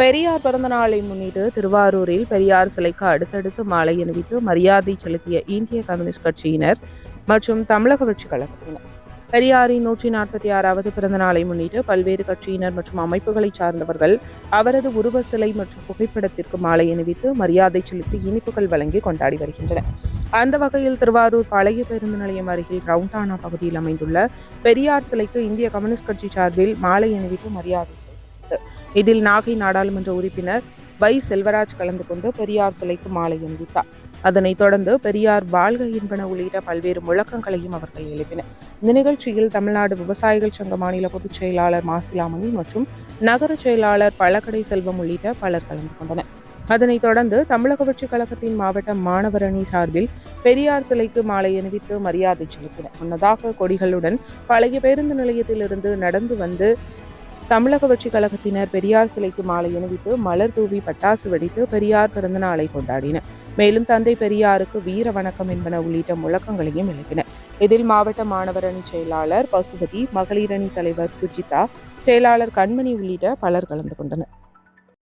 பெரியார் பிறந்த நாளை முன்னிட்டு திருவாரூரில் பெரியார் சிலைக்கு அடுத்தடுத்து மாலை அணிவித்து மரியாதை செலுத்திய இந்திய கம்யூனிஸ்ட் கட்சியினர் மற்றும் தமிழக வெற்றிக் கழகத்தினர். பெரியாரின் நூற்றி நாற்பத்தி ஆறாவது பிறந்த நாளை முன்னிட்டு பல்வேறு கட்சியினர் மற்றும் அமைப்புகளைச் சார்ந்தவர்கள் அவரது உருவ சிலை மற்றும் புகைப்படத்திற்கு மாலை அணிவித்து மரியாதை செலுத்தி இனிப்புகள் வழங்கி கொண்டாடி வருகின்றனர். அந்த வகையில் திருவாரூர் பழைய பேருந்து நிலையம் அருகில் ரவுண்டானா பகுதியில் அமைந்துள்ள பெரியார் சிலைக்கு இந்திய கம்யூனிஸ்ட் கட்சி சார்பில் மாலை அணிவித்து மரியாதை இதில் நாகை நாடாளுமன்ற உறுப்பினர் வை செல்வராஜ் கலந்து கொண்டு பெரியார் சிலைக்கு மாலை அணிவித்தார். அதனைத் தொடர்ந்து பெரியார் வாழ்க என்பன உள்ளிட்ட பல்வேறு முழக்கங்களையும் அவர்கள் எழுப்பினர். இந்த நிகழ்ச்சியில் தமிழ்நாடு விவசாயிகள் சங்க மாநில பொதுச் செயலாளர் மாசிலாமணி மற்றும் நகர செயலாளர் பழக்கடை செல்வம் உள்ளிட்ட பலர் கலந்து கொண்டனர். அதனைத் தொடர்ந்து தமிழக வெற்றிக் கழகத்தின் மாவட்ட மாணவர் அணி சார்பில் பெரியார் சிலைக்கு மாலை அணிவித்து மரியாதை செலுத்தினர். முன்னதாக கொடிகளுடன் பழைய பேருந்து நிலையத்திலிருந்து நடந்து வந்து தமிழக வெற்றி கழகத்தினர் பெரியார் சிலைக்கு மாலை அணிவித்து மலர் தூவி பட்டாசு வெடித்து பெரியார் பிறந்தநாளை கொண்டாடினர். மேலும் தந்தை பெரியாருக்கு வீர வணக்கம் என்பன உள்ளிட்ட முழக்கங்களையும் எழுப்பினர். இதில் மாவட்ட மாணவர் அணி செயலாளர் பசுபதி மகளிரணி தலைவர் சுஜிதா செயலாளர் கண்மணி உள்ளிட்ட பலர் கலந்து கொண்டனர்.